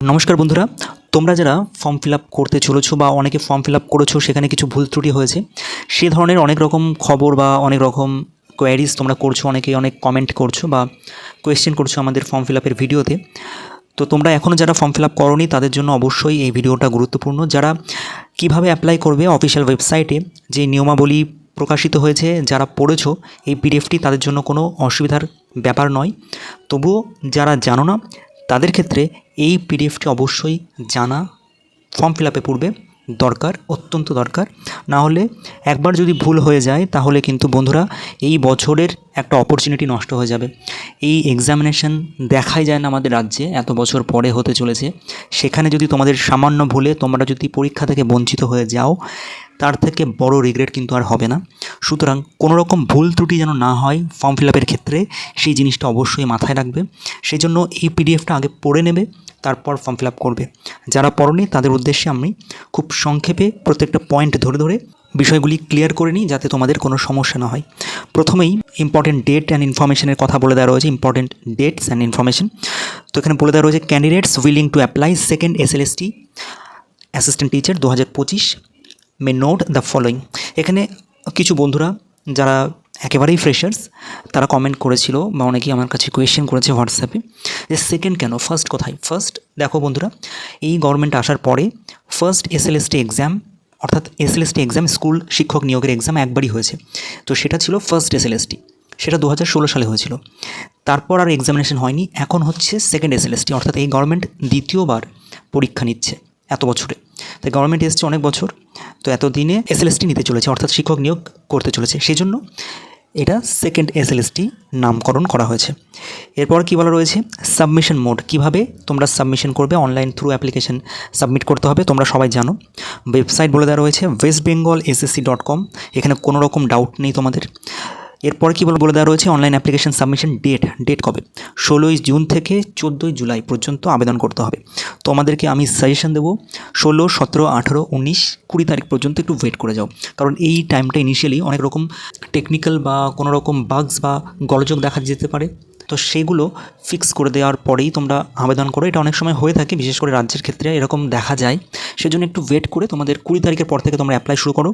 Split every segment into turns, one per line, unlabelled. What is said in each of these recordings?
নমস্কার বন্ধুরা, তোমরা যারা ফর্ম ফিল আপ করতে চলেছো বা অনেকে ফর্ম ফিল আপ করেছ, সেখানে কিছু ভুল ত্রুটি হয়েছে, সে ধরনের অনেক রকম খবর বা অনেক রকম কোয়ারিজ তোমরা করছ অনেকে অনেক কমেন্ট করছ বা কোয়েশ্চেন করছ আমাদের ফর্ম ফিল আপের ভিডিওতে। তো তোমরা এখনও যারা ফর্ম ফিল আপ করোনি, তাদের জন্য অবশ্যই এই ভিডিওটা গুরুত্বপূর্ণ। যারা কীভাবে অ্যাপ্লাই করবে অফিসিয়াল ওয়েবসাইটে যে নিয়মাবলী প্রকাশিত হয়েছে, যারা পড়েছো, এই পিডিএফটি তাদের জন্য কোনো অসুবিধার ব্যাপার নয়। তবুও যারা জানো না তাদের ক্ষেত্রে এই পিডিএফটি অবশ্যই জানা ফর্ম ফিল আপে পূর্বে দরকার, অত্যন্ত দরকার। না হলে একবার যদি ভুল হয়ে যায়, তাহলে কিন্তু বন্ধুরা এই বছরের একটা অপরচুনিটি নষ্ট হয়ে যাবে। এই এক্সামিনেশন দেখাই যায় না আমাদের রাজ্যে, এত বছর পরে হতে চলেছে। সেখানে যদি তোমাদের সামান্য ভুলে তোমরা যদি পরীক্ষা থেকে বঞ্চিত হয়ে যাও তার থেকে বড় রিগ্রেট কিন্তু আর হবে না। সুতরাং কোনো রকম ভুল ত্রুটি যেন না হয় ফর্ম ফিল আপের ক্ষেত্রে, সেই জিনিসটা অবশ্যই মাথায় রাখবে। সেই জন্য এই পিডিএফটা আগে পড়ে নেবে, তারপর ফর্ম ফিল আপ করবে। যারা পড়নি, তাদের উদ্দেশ্যে আমি খুব সংক্ষেপে প্রত্যেকটা পয়েন্ট ধরে ধরে বিষয়গুলি ক্লিয়ার করে নিই, যাতে তোমাদের কোনো সমস্যা না হয়। প্রথমেই ইম্পর্টেন্ট ডেট অ্যান্ড ইনফরমেশনের কথা বলে দেওয়া রয়েছে ইম্পর্টেন্ট ডেটস অ্যান্ড ইনফরমেশন তো এখানে বলে দেওয়া রয়েছে candidates willing to apply second S L S T assistant teacher দু হাজার পঁচিশ। মে নোট দ্য ফলোয়িং এখানে কিছু বন্ধুরা যারা একেবারেই ফ্রেশার্স তারা কমেন্ট করেছিল বা অনেকেই আমার কাছে কোয়েশ্চেন করেছে হোয়াটসঅ্যাপে যে সেকেন্ড কেন? ফার্স্ট কোথায়? ফার্স্ট দেখো বন্ধুরা, এই গভর্নমেন্ট আসার পরে ফার্স্ট এসএলএসটি এক্সাম অর্থাৎ এসএলএসটি এক্সাম স্কুল শিক্ষক নিয়োগের এক্সাম একবারই হয়েছে। তো সেটা ছিল ফার্স্ট এসএলএসটি সেটা দু হাজার ষোলো সালে হয়েছিল। তারপর আর এক্সামিনেশন হয়নি, এখন হচ্ছে সেকেন্ড এসএলএসটি অর্থাৎ এই গভর্নমেন্ট দ্বিতীয়বার পরীক্ষা নিচ্ছে। এত বছরে। তাই গভর্নমেন্ট এসছে অনেক বছর, তো এত দিনে এসএলএসটি নিতে চলেছে, অর্থাৎ শিক্ষক নিয়োগ করতে চলেছে। সেই জন্য এটা সেকেন্ড এসএলএসটি নামকরণ করা হয়েছে। এরপর কী বলা রয়েছে? সাবমিশন মোড কীভাবে তোমরা সাবমিশন করবে? অনলাইন থ্রু অ্যাপ্লিকেশন সাবমিট করতে হবে, তোমরা সবাই জানো। ওয়েবসাইট বলে দেওয়া রয়েছে West Bengal SSC dot com এখানে কোনো রকম ডাউট নেই তোমাদের। এরপর কী বলে বলে দেওয়া রয়েছে? Online application submission date date কবে? ষোলোই জুন থেকে চোদ্দোই জুলাই পর্যন্ত আবেদন করতে হবে। তো আমাদেরকে আমি সাজেশন দেবো, ষোলো, সতেরো, আঠেরো, উনিশ, কুড়ি তারিখ পর্যন্ত একটু ওয়েট করে যাও। কারণ এই টাইমটা ইনিশিয়ালি অনেক রকম টেকনিক্যাল বা কোনো রকম বাগস বা গলযোগ দেখা যেতে পারে। তো সেগুলো ফিক্স করে দেওয়ার পরেই তোমরা আবেদন করো। এটা অনেক সময় হয়ে থাকে, বিশেষ করে রাজ্যের ক্ষেত্রে এরকম দেখা যায়। সেজন্য একটু ওয়েট করে তোমাদের কুড়ি তারিখের পর থেকে তোমরা অ্যাপ্লাই শুরু করো।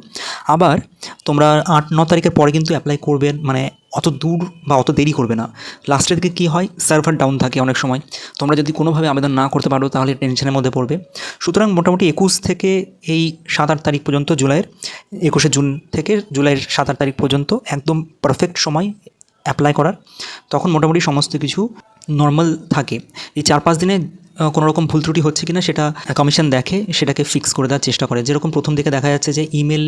আবার তোমরা আট, ন তারিখের পরে কিন্তু অ্যাপ্লাই করবে মানে অত দূর বা অত দেরি করবে না। লাস্টের দিকে কী হয়? সার্ভার ডাউন থাকে অনেক সময়। তোমরা যদি কোনোভাবে আবেদন না করতে পারো, তাহলে টেনশনের মধ্যে পড়বে। সুতরাং মোটামুটি একুশ থেকে এই সাত, আট তারিখ পর্যন্ত জুলাইয়ের, একুশে জুন থেকে জুলাইয়ের সাত, আট তারিখ পর্যন্ত একদম পারফেক্ট সময় অ্যাপ্লাই করার, তখন মোটামুটি সমস্ত কিছু নর্মাল থাকে। এই চার পাঁচ দিনে কোনো রকম ভুল ত্রুটি হচ্ছে কিনা সেটা কমিশন দেখে, সেটাকে ফিক্স করে দেওয়ার চেষ্টা করে। যেরকম প্রথম দিকে দেখা যাচ্ছে যে ইমেল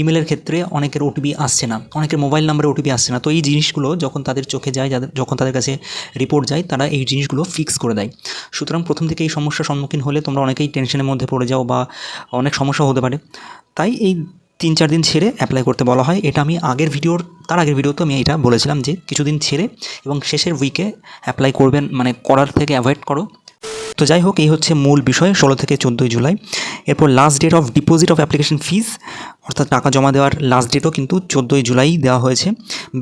ইমেলের ক্ষেত্রে অনেকের ওটিপি আসছে না, অনেকের মোবাইল নাম্বারে ওটিপি আসছে না। তো এই জিনিসগুলো যখন তাদের চোখে যায়, যাদের, যখন তাদের কাছে রিপোর্ট যায়, তারা এই জিনিসগুলো ফিক্স করে দেয়। সুতরাং প্রথম থেকে এই সমস্যার সম্মুখীন হলে তোমরা অনেকেই টেনশনের মধ্যে পড়ে যাও বা অনেক সমস্যা হতে পারে। তাই এই তিন চার দিন ছেড়ে অ্যাপ্লাই করতে বলা হয়। এটা আমি আগের ভিডিওর, তার আগের ভিডিওতে আমি এটা বলেছিলাম যে কিছুদিন ছেড়ে এবং শেষের উইকে অ্যাপ্লাই করবেন মানে করার থেকে অ্যাভয়েড করো। তো যাই হোক, এই হচ্ছে মূল বিষয়, ষোলো থেকে চোদ্দোই জুলাই। এরপর last date of deposit of application fees অর্থাৎ টাকা জমা দেওয়ার লাস্ট ডেটও কিন্তু চোদ্দোই জুলাই দেওয়া হয়েছে।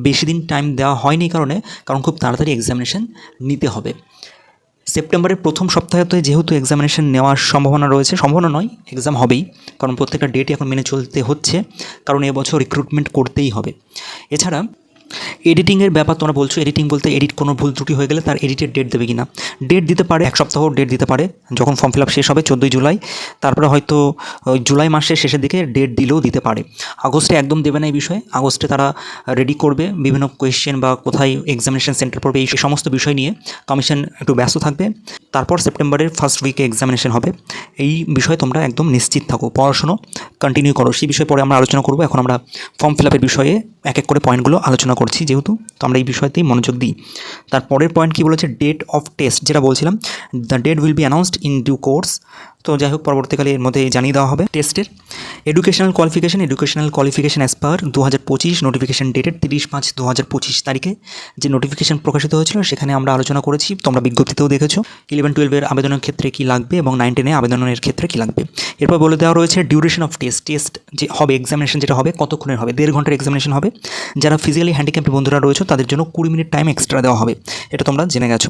বেশি দিন টাইম দেওয়া হয়নি কারণে, কারণ খুব তাড়াতাড়ি এক্সামিনেশন নিতে হবে। সেপ্টেম্বরের প্রথম সপ্তাহতে যেহেতু এক্সামিনেশন নেওয়ার সম্ভাবনা রয়েছে, সম্ভাবনা নয় এক্সাম হবেই, কারণ প্রত্যেকটা ডেট এখন মেনে চলতে হচ্ছে, কারণ এবছর রিক্রুটমেন্ট করতেই হবে। এছাড়া এডিটিংয়ের ব্যাপার তোমরা বলছো এডিটিং বলতে এডিট কোনো ভুল ত্রুটি হয়ে গেলে তার এডিটের ডেট দেবে কিনা। ডেট দিতে পারে, এক সপ্তাহ ডেট দিতে পারে, যখন ফর্ম ফিল আপ শেষ হবে, চোদ্দোই জুলাই। তারপরে হয়তো জুলাই মাসের শেষের দিকে ডেট দিলেও দিতে পারে। আগস্টে একদম দেবে না এই বিষয়ে। আগস্টে তারা রেডি করবে, বিভিন্ন কোয়েশ্চেন বা কোথায় এক্সামিনেশন সেন্টার পড়বে, এই সমস্ত বিষয় নিয়ে। কমিশন একটু ব্যস্ত থাকবে। তারপর সেপ্টেম্বরের ফার্স্ট উইকে এক্সামিনেশন হবে। এই বিষয়ে তোমরা একদম নিশ্চিত থাকো। পড়াশুনো কন্টিনিউ করো। সেই বিষয়ে পরে আমরা আলোচনা করব। এখন আমরা ফর্ম ফিল আপের বিষয়ে এক এক করে পয়েন্টগুলো আলোচনা করছি যেহেতু, তো আমরা এই বিষয়তেই মনোযোগ দিই। তার পরের পয়েন্ট কী বলেছে? ডেট অফ টেস্ট যেটা বলছিলাম the date will be announced in due course তো যাই হোক, পরবর্তীকালে এর মধ্যে জানিয়ে দেওয়া হবে টেস্টের educational qualification educational qualification as per দু হাজার পঁচিশ নোটিফিকেশন ডেটেড তিরিশ পাঁচ দু হাজার পঁচিশ তারিখে যে নোটিফিকেশন প্রকাশিত হয়েছিল, সেখানে আমরা আলোচনা করেছি। তোমরা বিজ্ঞপ্তিতেও দেখেছ। ইলেভেন টুয়েলভের আবেদনের ক্ষেত্রে কী লাগবে এবং নাইন টেনে আবেদনের ক্ষেত্রে কী লাগবে। এরপর বলে দেওয়া রয়েছে ডিউরেশন অফ টেস্ট টেস্ট যে হবে এক্সামিনেশন যেটা হবে, কতক্ষণের হবে? দেড় ঘণ্টার এক্সামিনেশন হবে। যারা ফিজিক্যালি হ্যান্ডিক্যাপি বন্ধুরা রয়েছে, তাদের জন্য কুড়ি মিনিট টাইম এক্সট্রা দেওয়া হবে। এটা তোমরা জেনে গেছো।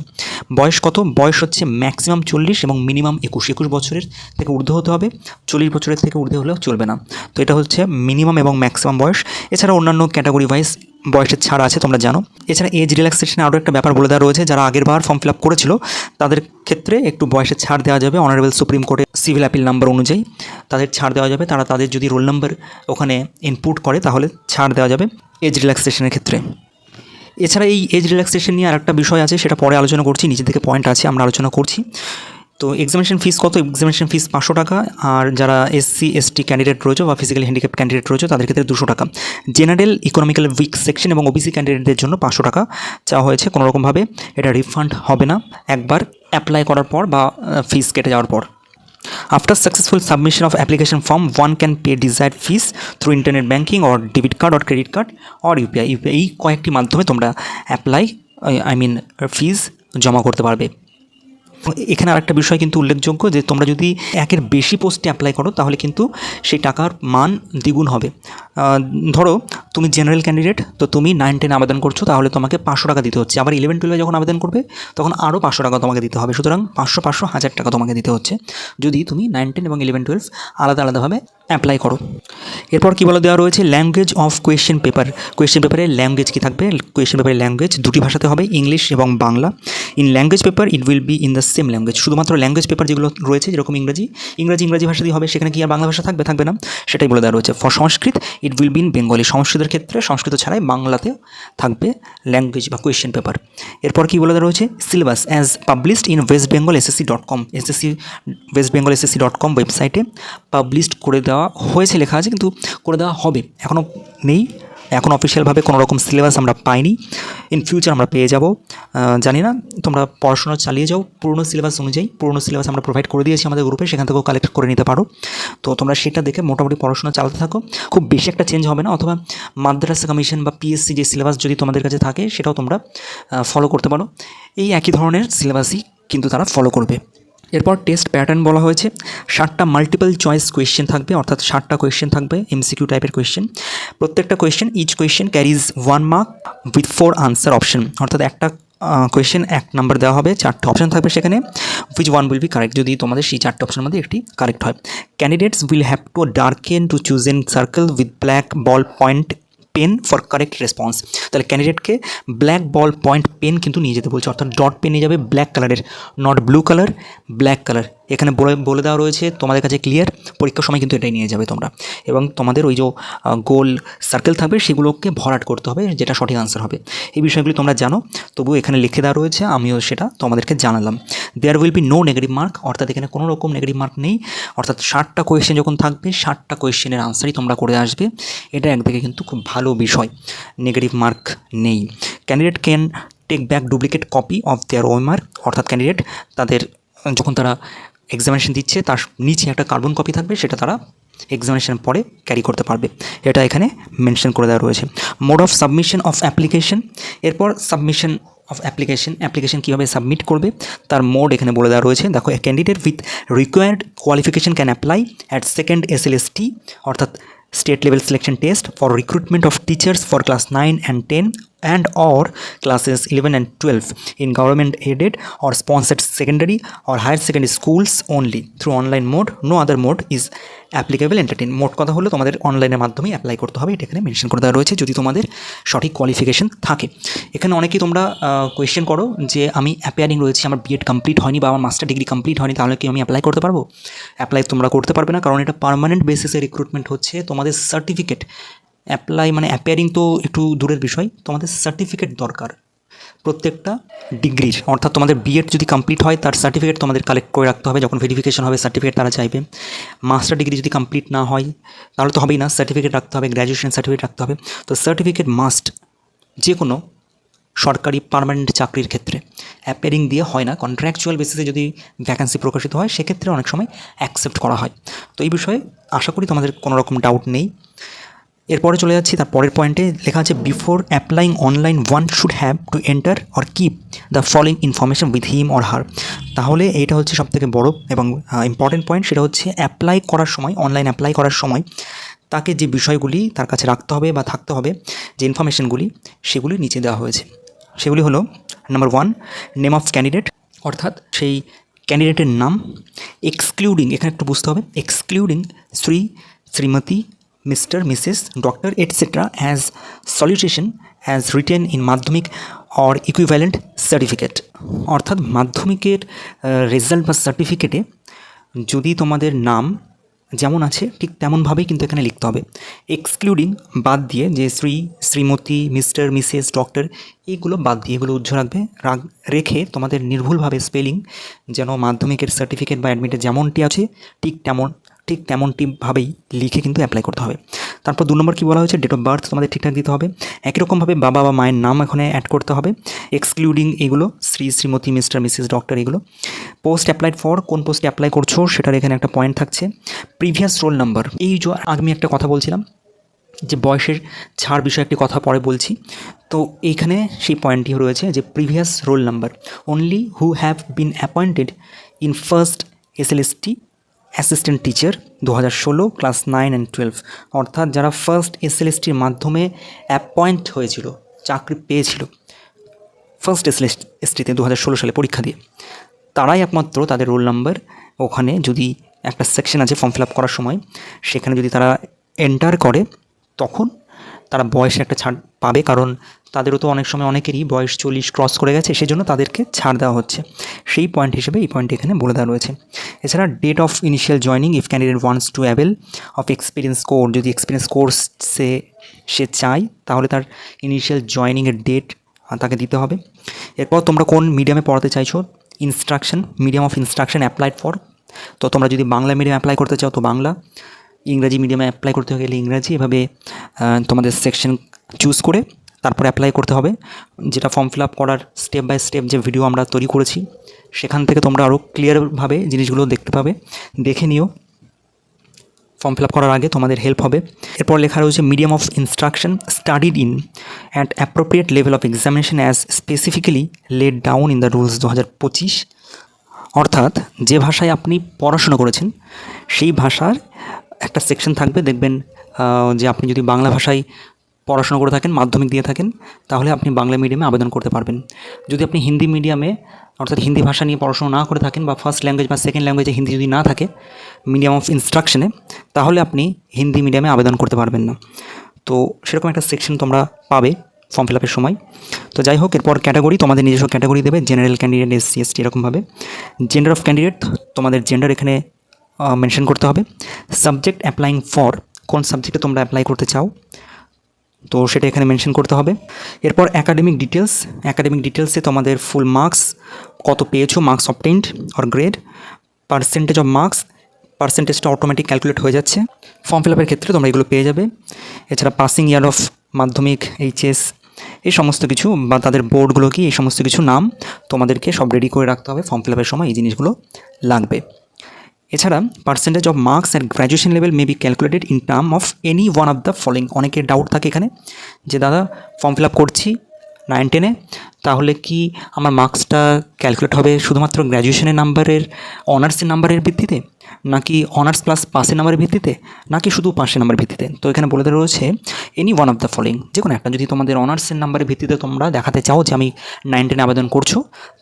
বয়স কত? বয়স হচ্ছে ম্যাক্সিমাম চল্লিশ এবং মিনিমাম একুশ। একুশ বছরের থেকে ঊর্ধ্ব হতে হবে, চল্লিশ বছরের থেকে ঊর্ধ্ব হলেও চলবে না। তো এটা হচ্ছে মিনিমাম এবং ম্যাক্সিমাম বয়স। এছাড়া অন্যান্য ক্যাটাগরি ওয়াইজ বয়সের ছাড় আছে, তোমরা জানো। এছাড়া এজ রিল্যাক্সেশনে আরও একটা ব্যাপার বলে দেওয়া রয়েছে, যারা আগের বার ফর্ম ফিল আপ করেছিল, তাদের ক্ষেত্রে একটু বয়সের ছাড় দেওয়া যাবে। অনারেবল সুপ্রিম কোর্টে সিভিল অ্যাপিল নাম্বার অনুযায়ী তাদের ছাড় দেওয়া যাবে। তারা তাদের যদি রোল নাম্বার ওখানে ইনপুট করে, তাহলে ছাড় দেওয়া যাবে এজ রিল্যাক্সেশনের ক্ষেত্রে। এছাড়া এই এজ রিল্যাক্সেশন নিয়ে আরেকটা বিষয় আছে, সেটা পরে আলোচনা করছি, নিজে থেকে পয়েন্ট আছে, আমরা আলোচনা করছি। তো এক্সামিনেশন ফিস কত? এক্সামিনেশন ফিস পাঁচশো টাকা। আর যারা এসসি এসটি ক্যান্ডিডেট রয়েছে বা ফিজিক্যালি হ্যান্ডিক্যাপ ক্যান্ডিডেট রয়েছে তাদের ক্ষেত্রে দুশো টাকা। জেনারেল ইকোনমিক্যাল উইক সেকশন এবং ওবিসি ক্যান্ডিডেটদের জন্য পাঁচশো টাকা চাওয়া হয়েছে কোনোরকমভাবে। এটা রিফান্ড হবে না। একবার অ্যাপ্লাই করার পর বা ফিস কেটে যাওয়ার পর। After successful submission of application form, one can pay desired fees through internet banking or debit card or credit card or UPI. UPI এই কয়েকটি মাধ্যমে তোমরা অ্যাপ্লাই আই মিন ফিজ জমা করতে পারবে। এখানে আরেকটা বিষয় কিন্তু উল্লেখযোগ্য যে তোমরা যদি একের বেশি পোস্টে অ্যাপ্লাই করো, তাহলে কিন্তু সেই টাকার মান দ্বিগুণ হবে। ধরো, তুমি জেনারেল ক্যান্ডিডেট তো তুমি নাইন টেন আবেদন করছ, তাহলে তোমাকে পাঁচশো টাকা দিতে হচ্ছে। আবার ইলেভেন টুয়েলভে যখন আবেদন করবে, তখন আরও পাঁচশো টাকা তোমাকে দিতে হবে। সুতরাং পাঁচশো পাঁচশো, হাজার টাকা তোমাকে দিতে হচ্ছে। যদি তুমি নাইন টেন এবং ইলেভেন টুয়েলভ আলাদা, আলাদাভাবে অ্যাপ্লাই করো। এরপর কী বলে দেওয়া রয়েছে? Language of question paper question পেপারে ল্যাঙ্গুয়েজ কী থাকবে? কোয়েশ্চেন পেপারের ল্যাঙ্গুয়েজ দুটি ভাষাতে হবে ইংলিশ এবং Bangla. In language paper it will be in the same language শুধুমাত্র ল্যাঙ্গুয়েজ পেপার যেগুলো রয়েছে, যেরকম ইংরেজি, ইংরাজি ইংরাজি ভাষা দিয়ে হবে। সেখানে কি আর বাংলা ভাষা থাকবে? থাকবে না। সেটাই বলে দেওয়া রয়েছে। For Sanskrit it will been Bengali সংস্কৃতের ক্ষেত্রে, সংস্কৃত ছাড়াই বাংলাতে থাকবে ল্যাঙ্গুয়েজ বা কোয়েশ্চেন পেপার এরপর কী বলে রয়েছে? Syllabus as published in West Bengal SSC dot com SSC West Bengal SSC dot com ওয়েবসাইটে পাবলিশড করে দেওয়া হয়েছে, লেখা আছে, কিন্তু করে দেওয়া হবে। এখনও নেই। এখন অফিসিয়ালভাবে কোনো রকম সিলেবাস আমরা পাইনি। ইন ফিউচার আমরা পেয়ে যাব। জানি না, তোমরা পড়াশোনা চালিয়ে যাও। পুরনো সিলেবাস অনুযায়ী, পুরনো সিলেবাস আমরা প্রোভাইড করে দিয়েছি আমাদের গ্রুপে সেখান থেকেও কালেক্ট করে নিতে পারো। তো তোমরা সেটা দেখে মোটামুটি পড়াশোনা চালাতে থাকো। খুব বেশি একটা চেঞ্জ হবে না, অথবা মাদ্রাসা কমিশন বা পিএসসি যে সিলেবাস যদি তোমাদের কাছে থাকে, সেটাও তোমরা ফলো করতে পারো। এই একই ধরনের সিলেবাসই কিন্তু তারা ফলো করবে। এরপর টেস্ট প্যাটার্ন বলা হয়েছে। ষাটটা মাল্টিপল চয়েস কোয়েশ্চেন থাকবে, অর্থাৎ ষাটটা কোয়েশ্চেন থাকবে এমসিকিউ টাইপের কোয়েশ্চেন প্রত্যেকটা question each question carries one mark with four answer option অর্থাৎ একটা কোয়েশ্চেন এক নাম্বার দেওয়া হবে, চারটে অপশন থাকবে সেখানে which one will be correct যদি তোমাদের সেই চারটে অপশনের মধ্যে একটি কারেক্ট হয়। Candidates will have to darken to choose an circle with black ball point pen for correct response তাহলে ক্যান্ডিডেটকে ব্ল্যাক বল পয়েন্ট পেন কিন্তু নিয়ে যেতে বলছে, অর্থাৎ ডট পেন নিয়ে যাবে ব্ল্যাক কালারের not blue colour black colour এখানে বলে বলে দেওয়া রয়েছে, তোমাদের কাছে ক্লিয়ার পরীক্ষার সময় কিন্তু এটাই নিয়ে যাবে তোমরা। এবং তোমাদের ওই যে গোল সার্কেল থাকবে, সেগুলোকে ভরাট করতে হবে, যেটা সঠিক আনসার হবে। এই বিষয়গুলি তোমরা জানো, তবুও এখানে লিখে দেওয়া রয়েছে, আমিও সেটা তোমাদেরকে জানালাম। There will be no negative mark অর্থাৎ এখানে কোনো রকম নেগেটিভ মার্ক নেই। অর্থাৎ ষাটটা কোয়েশ্চেন যখন থাকবে, ষাটটা কোয়েশ্চেনের আনসারই তোমরা করে আসবে। এটা একদিকে কিন্তু খুব ভালো বিষয় নেগেটিভ মার্ক নেই। Candidate can take back duplicate copy of their OMR অর্থাৎ ক্যান্ডিডেট তাদের, যখন তারা এক্সামিনেশন দিচ্ছে, তার নিচে একটা কার্বন কপি থাকবে, সেটা তারা এক্সামিনেশন পরে ক্যারি করতে পারবে। এটা এখানে মেনশন করে দেওয়া রয়েছে। Mode of submission of application এরপর সাবমিশন অফ অ্যাপ্লিকেশন অ্যাপ্লিকেশন কীভাবে সাবমিট করবে, তার মোড এখানে বলে দেওয়া রয়েছে। দেখো candidate with required qualification can apply at second S L S T অর্থাৎ state level selection test for recruitment of teachers for class nine and ten and or classes 11 and 12 in government aided or sponsored secondary or higher secondary schools only through online mode. No other mode is applicable. Entertain মোট কথা হলো তোমাদের অনলাইনের মাধ্যমে apply করতে হবে। এটা এখানে মেনশন করে দেওয়া রয়েছে যদি তোমাদের সঠিক কোয়ালিফিকেশন থাকে। এখানে অনেকেই তোমরা কোয়েশ্চেন করো যে আমি অ্যাপিয়ারিং রয়েছি, আমার বিএড কমপ্লিট হয়নি বা আমার মাস্টার ডিগ্রি কমপ্লিট হয়নি, তাহলে কি আমি অ্যাপ্লাই করতে পারব? অ্যাপ্লাই তোমরা করতে পারবে না, কারণ এটা পার্মানেন্ট বেসিসে রিক্রুটমেন্ট হচ্ছে। তোমাদের সার্টিফিকেট অ্যাপ্লাই মানে অ্যাপিয়ারিং তো একটু দূরের বিষয়, তোমাদের সার্টিফিকেট দরকার। প্রত্যেকটা ডিগ্রির অর্থাৎ তোমাদের বিএড যদি কমপ্লিট হয়, তার সার্টিফিকেট তোমাদের কালেক্ট করে রাখতে হবে। যখন ভেরিফিকেশন হবে সার্টিফিকেট তারা চাইবে। মাস্টার ডিগ্রি যদি কমপ্লিট না হয়, তাহলে তো হবেই না সার্টিফিকেট রাখতে হবে গ্র্যাজুয়েশন সার্টিফিকেট রাখতে হবে। তো সার্টিফিকেট মাস্ট যে কোনো সরকারি পার্মানেন্ট চাকরির ক্ষেত্রে। অ্যাপেয়ারিং দিয়ে হয় না কন্ট্রাকচুয়াল বেসিসে যদি ভ্যাকান্সি প্রকাশিত হয়, সেক্ষেত্রে অনেক সময় অ্যাকসেপ্ট করা হয়। তো এই বিষয়ে আশা করি তোমাদের কোনো রকম ডাউট নেই। এরপরে চলে যাচ্ছি, তার পরের পয়েন্টে লেখা আছে before applying online one should have to enter or keep the following information with him or her তাহলে এটা হচ্ছে সবথেকে বড় এবং ইম্পর্টেন্ট পয়েন্ট সেটা হচ্ছে অ্যাপ্লাই করার সময় অনলাইন অ্যাপ্লাই করার সময় তাকে যে বিষয়গুলি তার কাছে রাখতে হবে বা থাকতে হবে, যে ইনফরমেশনগুলি সেগুলি নিচে দেওয়া হয়েছে। সেগুলি হলো number one name of candidate অর্থাৎ সেই ক্যান্ডিডেটের নাম এক্সক্লুডিং এখানে একটু বুঝতে হবে excluding Shri Shrimati Mr Mrs doctor etcetera as salutation as written in Madhyamik or equivalent certificate অর্থাৎ মাধ্যমিকের রেজাল্ট বা সার্টিফিকেটে যদি তোমাদের নাম যেমন আছে, ঠিক তেমনভাবেই কিন্তু এখানে লিখতে হবে। এক্সক্লুডিং বাদ দিয়ে যে Shri, Shrimati Mr Mrs doctor এইগুলো বাদ দিয়ে এগুলো উজ্জ্ব রাখবে। রাখ- রেখে তোমাদের নির্ভুলভাবে স্পেলিং যেন মাধ্যমিকের সার্টিফিকেট বা অ্যাডমিটে যেমনটি আছে, ঠিক তেমন ঠিক তেমনটিভাবেই লিখে কিন্তু অ্যাপ্লাই করতে হবে। তারপর দু নম্বর কী বলা হয়েছে? ডেট অফ বার্থ তোমাদের ঠিকঠাক দিতে হবে। একই রকমভাবে বাবা বা মায়ের নাম এখানে অ্যাড করতে হবে। এক্সক্লুডিং এগুলো, Shri, Shrimati, Mr, Mrs doctor এগুলো। পোস্ট অ্যাপ্লাইড ফর কোন পোস্টে অ্যাপ্লাই করছ সেটার এখানে একটা পয়েন্ট থাকছে। প্রিভিয়াস রোল নাম্বার এই যে আমি একটা কথা বলছিলাম, যে বয়সের ছাড় বিষয়ে একটি কথা পরে বলছি। তো এইখানে সেই পয়েন্টটি রয়েছে যে previous roll number only who have been appointed in first SLST assistant teacher দু হাজার ষোলো ক্লাস নাইন অ্যান্ড টুয়েলভ অর্থাৎ যারা ফার্স্ট এসএলএসটির মাধ্যমে অ্যাপয়েন্ট হয়েছিল, চাকরি পেয়েছিল ফার্স্ট এসটিতে দু হাজার ষোলো সালে পরীক্ষা দিয়ে। তারাই একমাত্র তাদের রোল নাম্বার ওখানে যদি একটা সেকশন আছে ফর্ম ফিল আপ করার সময়, সেখানে যদি তারা এন্টার করে, তখন তারা বয়সে একটা ছাড় পাবে। কারণ তাদেরও তো অনেক সময় অনেকেরই বয়স চল্লিশ ক্রস করে গেছে, সেজন্য তাদেরকে ছাড় দেওয়া হচ্ছে। সেই পয়েন্ট হিসেবে এই পয়েন্ট এখানে বলে দেওয়া রয়েছে। এছাড়া date of initial joining if candidate wants to avail of experience course যদি এক্সপিরিয়েন্স কোর্সে সে সে চায়, তাহলে তার ইনিশিয়াল জয়নিংয়ের ডেট তাকে দিতে হবে। এরপর তোমরা কোন মিডিয়ামে পড়াতে চাইছো? Instruction medium of instruction applied for তো তোমরা যদি বাংলা মিডিয়ামে অ্যাপ্লাই করতে চাও, তো বাংলা। ইংরাজি মিডিয়ামে অ্যাপ্লাই করতে গেলে ইংরাজি এভাবে তোমাদের সেকশন চুজ করে তারপর অ্যাপ্লাই করতে হবে। যেটা ফর্ম ফিল আপ করার স্টেপ বাই স্টেপ যে ভিডিও আমরা তৈরি করেছি, সেখান থেকে তোমরা আরও ক্লিয়ারভাবে জিনিসগুলো দেখতে পাবে। দেখে নিও। ফর্ম ফিল আপ করার আগে তোমাদের হেল্প হবে। এরপর লেখা রয়েছে medium of instruction studied in at appropriate level of examination as specifically laid down in the rules দু হাজার পঁচিশ। অর্থাৎ যে ভাষায় আপনি পড়াশোনা করেছেন, সেই ভাষার একটা সেকশন থাকবে। দেখবেন যে আপনি যদি বাংলা ভাষায় পড়াশোনা করে থাকেন, মাধ্যমিক দিয়ে থাকেন, তাহলে আপনি বাংলা মিডিয়ামে আবেদন করতে পারবেন। যদি আপনি হিন্দি মিডিয়ামে অর্থাৎ হিন্দি ভাষা নিয়ে পড়াশোনা না করে থাকেন বা ফার্স্ট ল্যাঙ্গুয়েজ বা সেকেন্ড ল্যাঙ্গুয়েজে হিন্দি যদি না থাকে মিডিয়াম অফ ইনস্ট্রাকশনে তাহলে আপনি হিন্দি মিডিয়ামে আবেদন করতে পারবেন না। তো সেরকম একটা সেকশন তোমরা পাবে ফর্ম ফিল আপের সময়। তো যাই হোক, এরপর ক্যাটাগরি তোমাদের নিজস্ব ক্যাটাগরি দেবে general candidate S C S T এরকমভাবে। জেন্ডার অফ ক্যান্ডিডেট তোমাদের জেন্ডার এখানে মেনশন করতে হবে। সাবজেক্ট অ্যাপ্লাইং ফর কোন সাবজেক্টে তোমরা অ্যাপ্লাই করতে চাও? তো সেটা এখানে মেনশন করতে হবে। এরপর অ্যাকাডেমিক ডিটেলস অ্যাকাডেমিক ডিটেলসে তোমাদের ফুল মার্কস কত পেয়েছ marks obtained or grade percentage of marks পার্সেন্টেজটা অটোমেটিক ক্যালকুলেট হয়ে যাচ্ছে। ফর্ম ফিল আপের ক্ষেত্রে তোমরা এগুলো পেয়ে যাবে। এছাড়া passing year of Madhyamik HS এই সমস্ত কিছু বা তাদের বোর্ডগুলো কি, এই সমস্ত কিছু নাম তোমাদেরকে সব রেডি করে রাখতে হবে। ফর্ম ফিল আপের সময় এই জিনিসগুলো লাগবে। এছাড়া percentage of marks and graduation level may be calculated in term of any one of the following অনেকের ডাউট থাকে এখানে যে, দাদা ফর্ম ফিল আপ করছি নাইন টেনে তাহলে কি আমার মার্কসটা ক্যালকুলেট হবে শুধুমাত্র গ্র্যাজুয়েশনের নাম্বারের অনার্সের নাম্বারের ভিত্তিতে? নাকি অনার্স প্লাস পাসের নাম্বারের ভিত্তিতে, নাকি শুধু পাসের নাম্বারের ভিত্তিতে? তো এখানে বলে দেওয়া রয়েছে any one of the following যে কোনো একটা, যদি তোমাদের অনার্সের নাম্বারের ভিত্তিতে তোমরা দেখাতে চাও যে আমি নাইন টেনে আবেদন করছ,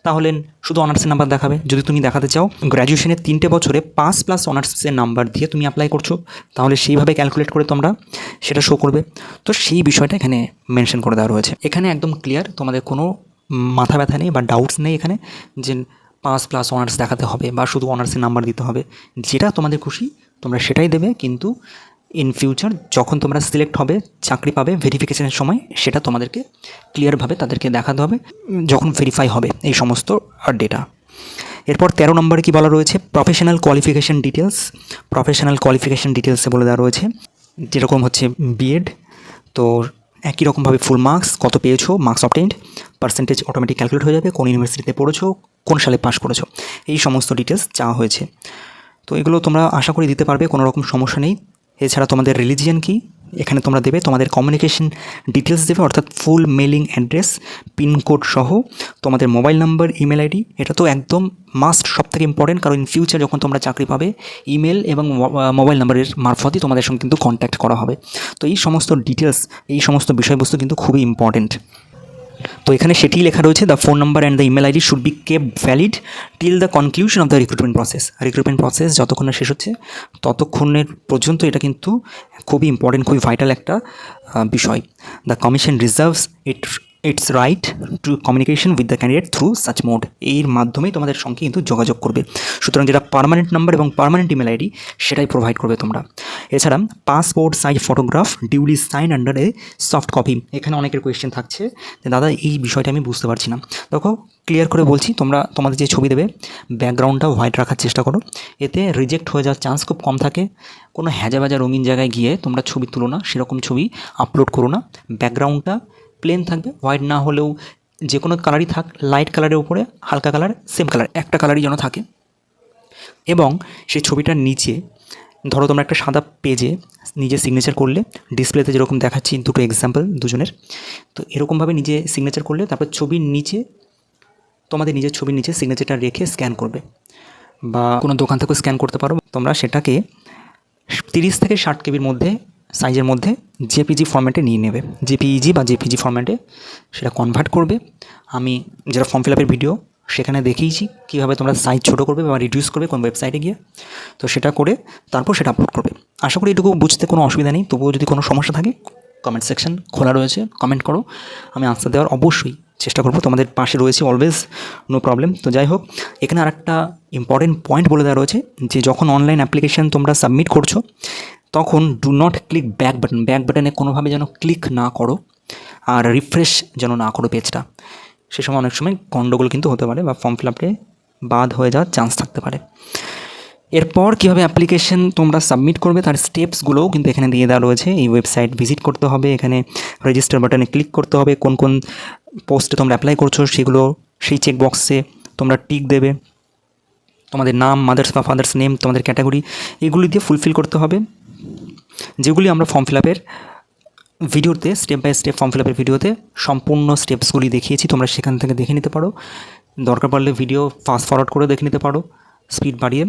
তাহলে শুধু অনার্সের নাম্বার দেখাবে। যদি তুমি দেখাতে চাও গ্র্যাজুয়েশনের তিনটে বছরে পাস প্লাস অনার্সের নাম্বার দিয়ে তুমি অ্যাপ্লাই করছ, তাহলে সেইভাবে ক্যালকুলেট করে তোমরা সেটা শো করবে। তো সেই বিষয়টা এখানে মেনশন করে দেওয়া রয়েছে। এখানে একদম ক্লিয়ার তোমাদের কোনো মাথা ব্যথা নেই বা ডাউটস নেই এখানে যে পাস প্লাস অনার্স দেখাতে হবে বা শুধু অনার্সের নাম্বার দিতে হবে। যেটা তোমাদের খুশি, তোমরা সেটাই দেবে, কিন্তু ইন ফিউচার যখন তোমরা সিলেক্ট হবে, চাকরি পাবে ভেরিফিকেশনের সময়, সেটা তোমাদেরকে ক্লিয়ারভাবে তাদেরকে দেখাতে হবে, যখন ভেরিফাই হবে এই সমস্ত ডেটা এরপর তেরো নম্বরে কি বলা রয়েছে? Professional qualification details professional qualification ডিটেলসে বলে দেওয়া রয়েছে, যেরকম হচ্ছে বিএড তো একই রকমভাবে ফুল মার্কস কত পেয়েছ marks obtained percentage automatic calculate হয়ে যাবে, কোন ইউনিভার্সিটিতে পড়েছো, কোন সালে পাস করেছ। এই সমস্ত ডিটেলস চাওয়া হয়েছে। তো এগুলো তোমরা আশা করি দিতে পারবে, কোনো রকম সমস্যা নেই। এছাড়া তোমাদের রিলিজিয়ান কি, এখানে তোমরা দেবে, তোমাদের কমিউনিকেশন ডিটেলস দেবে, অর্থাৎ ফুল মেলিং অ্যাড্রেস পিনকোড সহ তোমাদের মোবাইল নাম্বার ইমেল আইডি এটা তো একদম মাস্ট সব থেকে ইম্পর্টেন্ট কারণ ইন ফিউচার যখন তোমরা চাকরি পাবে ইমেল এবং মোবাইল নাম্বারের মারফতই তোমাদের সঙ্গে কিন্তু কন্ট্যাক্ট করা হবে। তো এই সমস্ত ডিটেলস এই সমস্ত বিষয়বস্তু কিন্তু খুবই ইম্পর্টেন্ট তো এখানে সেটিই লেখা রয়েছে the phone number and the email ID should be kept valid till the conclusion of the recruitment process recruitment process যতক্ষণ না শেষ হচ্ছে, ততক্ষণের পর্যন্ত এটা কিন্তু খুবই ইম্পর্টেন্ট খুবই ভাইটাল একটা বিষয়। The commission reserves it its right to communication with the candidate through such mode এর মাধ্যমেই তোমাদের সঙ্গে কিন্তু যোগাযোগ করবে। সুতরাং যেটা পার্মানেন্ট নাম্বার এবং পারমানেন্ট ইমেল আইডি সেটাই প্রোভাইড করবে তোমরা। এছাড়া passport size photograph duly sign under a soft copy এখানে অনেকের কোয়েশ্চেন থাকছে যে, দাদা, এই বিষয়টা আমি বুঝতে পারছি না। দেখো ক্লিয়ার করে বলছি, তোমরা তোমাদের যে ছবি দেবে ব্যাকগ্রাউন্ডটা হোয়াইট রাখার চেষ্টা করো। এতে রিজেক্ট হয়ে যাওয়ার চান্স খুব কম থাকে। কোনো হ্যাজাবাজা রঙিন জায়গায় গিয়ে তোমরা ছবি তুলো না, সেরকম ছবি আপলোড করো না। ব্যাকগ্রাউন্ডটা প্লেন থাকবে হোয়াইট না হলেও যে কোনো কালারই থাক লাইট কালারের উপরে হালকা কালার সেম কালার একটা কালারই যেন থাকে। এবং সেই ছবিটার নিচে, ধরো তোমরা একটা সাদা পেজে নিজে সিগনেচার করলে ডিসপ্লেতে যেরকম দেখাচ্ছি, দুটো এক্সাম্পল দুজনের, তো এরকমভাবে নিজে সিগনেচার করলে, তারপর ছবির নিচে, তোমাদের নিজের ছবির নিচে সিগনেচারটা রেখে স্ক্যান করবে। বা কোনো দোকান থেকেও স্ক্যান করতে পারো, তোমরা সেটাকে তিরিশ থেকে ষাট কেবির মধ্যে সাইজের মধ্যে জেপিজি ফর্ম্যাটে নিয়ে নেবে। জেপিইজি বা জেপিজি ফর্ম্যাটে সেটা কনভার্ট করবে। আমি যেটা ফর্ম ফিল আপের ভিডিও সেখানে দেখিয়েছি কীভাবে তোমরা সাইজ ছোটো করবে বা রিডিউস করবে কোন ওয়েবসাইটে গিয়ে। তো সেটা করে তারপর সেটা আপলোড করবে। আশা করি এটুকু বুঝতে কোনো অসুবিধা নেই। তবুও যদি কোনো সমস্যা থাকে কমেন্ট সেকশন খোলা রয়েছে। কমেন্ট করো। আমি আনসার দেওয়ার অবশ্যই চেষ্টা করব। তোমাদের পাশে রয়েছে অলওয়েজ নো প্রবলেম তো যাই হোক, এখানে আরেকটা ইম্পর্টেন্ট পয়েন্ট বলে দেওয়া রয়েছে যে যখন অনলাইন অ্যাপ্লিকেশন তোমরা সাবমিট করছ তখন do not click back button back বাটনে কোনোভাবে যেন ক্লিক না করো আর রিফ্রেশ যেন না করো পেজটা সে সময় অনেক সময় গণ্ডগোল কিন্তু হতে পারে বা ফর্ম ফিল আপে বাদ হয়ে যাওয়ার চান্স থাকতে পারে। এরপর কীভাবে অ্যাপ্লিকেশন তোমরা সাবমিট করবে তার স্টেপসগুলোও কিন্তু এখানে দিয়ে দেওয়া রয়েছে। এই ওয়েবসাইট ভিজিট করতে হবে, এখানে রেজিস্টার বাটনে ক্লিক করতে হবে, কোন কোন পোস্টে তোমরা অ্যাপ্লাই করছ সেগুলো সেই চেক বক্সে তোমরা টিক দেবে। তোমাদের নাম মাদার্স বা ফাদার্স নেম তোমাদের ক্যাটাগরি এগুলি দিয়ে ফুলফিল করতে হবে। যেগুলি আমরা ফর্ম ফিল আপের ভিডিওতে step by step form fill আপের ভিডিওতে সম্পূর্ণ স্টেপসগুলি দেখিয়েছি, তোমরা সেখান থেকে দেখে নিতে পারো। দরকার পড়লে ভিডিও ফাস্ট ফরওয়ার্ড করে দেখে নিতে পারো। স্পিড বাড়িয়ে,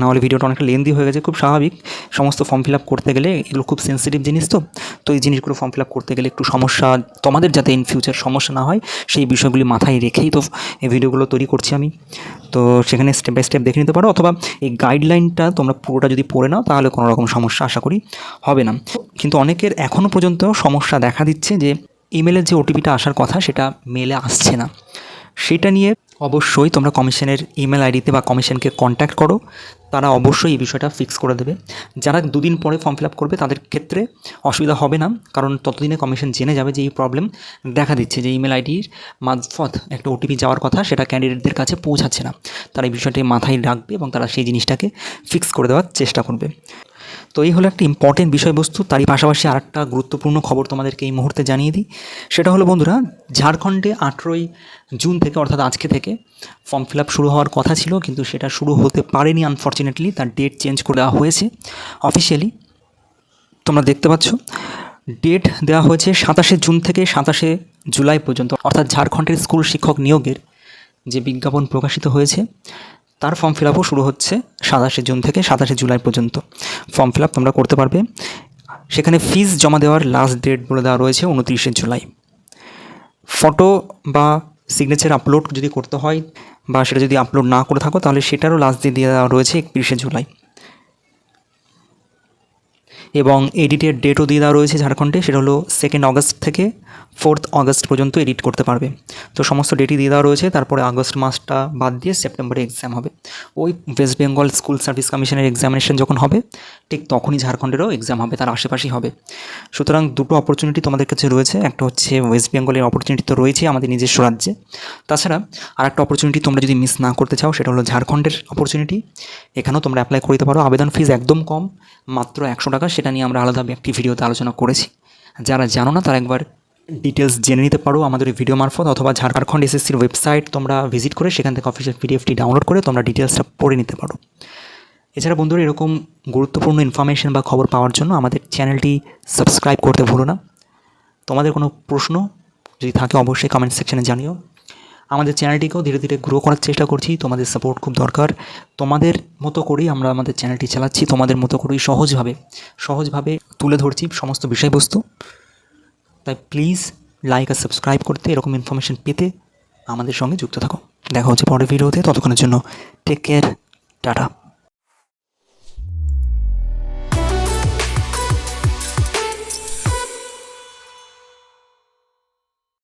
নাহলে ভিডিওটা অনেকটা লেন্দি হয়ে গেছে, খুব স্বাভাবিক। সমস্ত ফর্ম ফিল আপ করতে গেলে এগুলো খুব সেন্সিটিভ জিনিস তো তো এই জিনিসগুলো ফর্ম ফিল আপ করতে গেলে একটু সমস্যা, তোমাদের যাতে ইন ফিউচার সমস্যা না হয়, সেই বিষয়গুলি মাথায় রেখেই তো এই ভিডিওগুলো তৈরি করছি আমি। তো সেখানে স্টেপ বাই স্টেপ দেখে নিতে পারো, অথবা এই গাইডলাইনটা তোমরা পুরোটা যদি পড়ে নাও, তাহলে কোনো রকম সমস্যা আশা করি হবে না। কিন্তু অনেকের এখনও পর্যন্ত সমস্যা দেখা দিচ্ছে যে ইমেলের যে ওটিপিটা আসার কথা, সেটা মেলে আসছে না। সেটা নিয়ে অবশ্যই তোমরা কমিশনের ইমেল আইডিতে বা কমিশনকে কন্ট্যাক্ট করো। তারা অবশ্যই এই বিষয়টা ফিক্স করে দেবে। যারা দুদিন পরে ফর্ম ফিল আপ করবে, তাদের ক্ষেত্রে অসুবিধা হবে না। কারণ ততদিনে কমিশন জেনে যাবে যে এই প্রবলেম দেখা দিচ্ছে, যে ইমেল আইডির মারফত একটা ওটিপি যাওয়ার কথা সেটা ক্যান্ডিডেটদের কাছে পৌঁছাচ্ছে না। তারা এই বিষয়টি মাথায় রাখবে এবং তারা সেই জিনিসটাকে ফিক্স করে দেওয়ার চেষ্টা করবে। তো এই হলো একটা ইম্পর্টেন্ট বিষয়বস্তু। তারই পাশাপাশি আর একটা গুরুত্বপূর্ণ খবর তোমাদেরকে এই মুহূর্তে জানিয়ে দিই। সেটা হলো বন্ধুরা, ঝাড়খণ্ডে আঠেরোই জুন থেকে, অর্থাৎ আজকে থেকে ফর্ম ফিল আপ শুরু হওয়ার কথা ছিল, কিন্তু সেটা শুরু হতে পারেনি আনফর্চুনেটলি তার ডেট চেঞ্জ করে দেওয়া হয়েছে। অফিসিয়ালি তোমরা দেখতে পাচ্ছ ডেট দেওয়া হয়েছে সাতাশে জুন থেকে সাতাশে জুলাই পর্যন্ত, অর্থাৎ ঝাড়খণ্ডের স্কুল শিক্ষক নিয়োগের যে বিজ্ঞাপন প্রকাশিত হয়েছে তার ফর্ম ফিল আপও শুরু হচ্ছে সাতাশে জুন থেকে সাতাশে জুলাই পর্যন্ত। ফর্ম ফিল আপ তোমরা করতে পারবে। সেখানে ফিজ জমা দেওয়ার লাস্ট ডেট বলে দেওয়া রয়েছে উনত্রিশে জুলাই। ফটো বা সিগনেচার আপলোড যদি করতে হয় বা সেটা যদি আপলোড না করে থাকো, তাহলে সেটারও লাস্ট ডেট দিয়ে দেওয়া রয়েছে একত্রিশে জুলাই। এবং এডিটের ডেটও দিয়ে দেওয়া রয়েছে ঝাড়খণ্ডে, সেটা হলো সেকেন্ড অগস্ট থেকে ফোর্থ অগস্ট পর্যন্ত এডিট করতে পারবে। তো সমস্ত ডেটই দিয়ে দেওয়া রয়েছে, তারপরে আগস্ট মাসটা বাদ দিয়ে সেপ্টেম্বরে এক্সাম হবে। ওই ওয়েস্ট বেঙ্গল স্কুল সার্ভিস কমিশনের এক্সামিনেশন যখন হবে, ঠিক তখনই ঝাড়খণ্ডেরও এক্সাম হবে, তার আশেপাশেই হবে। সুতরাং দুটো অপরচুনিটি তোমাদের কাছে রয়েছে, একটা হচ্ছে ওয়েস্ট বেঙ্গলের অপরচুনিটি তো রয়েছে আমাদের নিজস্ব রাজ্যে। তাছাড়া আর একটা অপরচুনিটি তোমরা যদি মিস না করতে চাও, সেটা হলো ঝাড়খণ্ডের অপরচুনিটি এখানেও তোমরা অ্যাপ্লাই করে দিতে পারো, আবেদন ফিস একদম কম, মাত্র একশো টাকা সেটা নিয়ে আমরা আলাদা একটি ভিডিওতে আলোচনা করেছি। যারা জানো না, তারা একবার ডিটেলস জেনে নিতে পারো আমাদের ভিডিও মারফত, অথবা ঝাড়খণ্ড এসএসসির ওয়েবসাইট তোমরা ভিজিট করে সেখান থেকে অফিসিয়াল পিডিএফটি ডাউনলোড করে তোমরা ডিটেলসটা পড়ে নিতে পারো। এছাড়া বন্ধুরা, এরকম গুরুত্বপূর্ণ ইনফরমেশন বা খবর পাওয়ার জন্য আমাদের চ্যানেলটি সাবস্ক্রাইব করতে ভুলো না। তোমাদের কোনো প্রশ্ন যদি থাকে, অবশ্যই কমেন্ট সেকশানে জানিও। আমাদের চ্যানেলটিকেও ধীরে ধীরে গ্রো করার চেষ্টা করছি। তোমাদের সাপোর্ট খুব দরকার। তোমাদের মতো করেই আমরা আমাদের চ্যানেলটি চালাচ্ছি। তোমাদের মতো করেই সহজভাবে সহজভাবে তুলে ধরছি সমস্ত বিষয়বস্তু। তাই প্লিজ লাইক আর সাবস্ক্রাইব করতে এরকম ইনফরমেশন পেতে আমাদের সঙ্গে যুক্ত থাকো। দেখা হচ্ছে পরের ভিডিওতে ততক্ষণের জন্য টেক কেয়ার টাটা।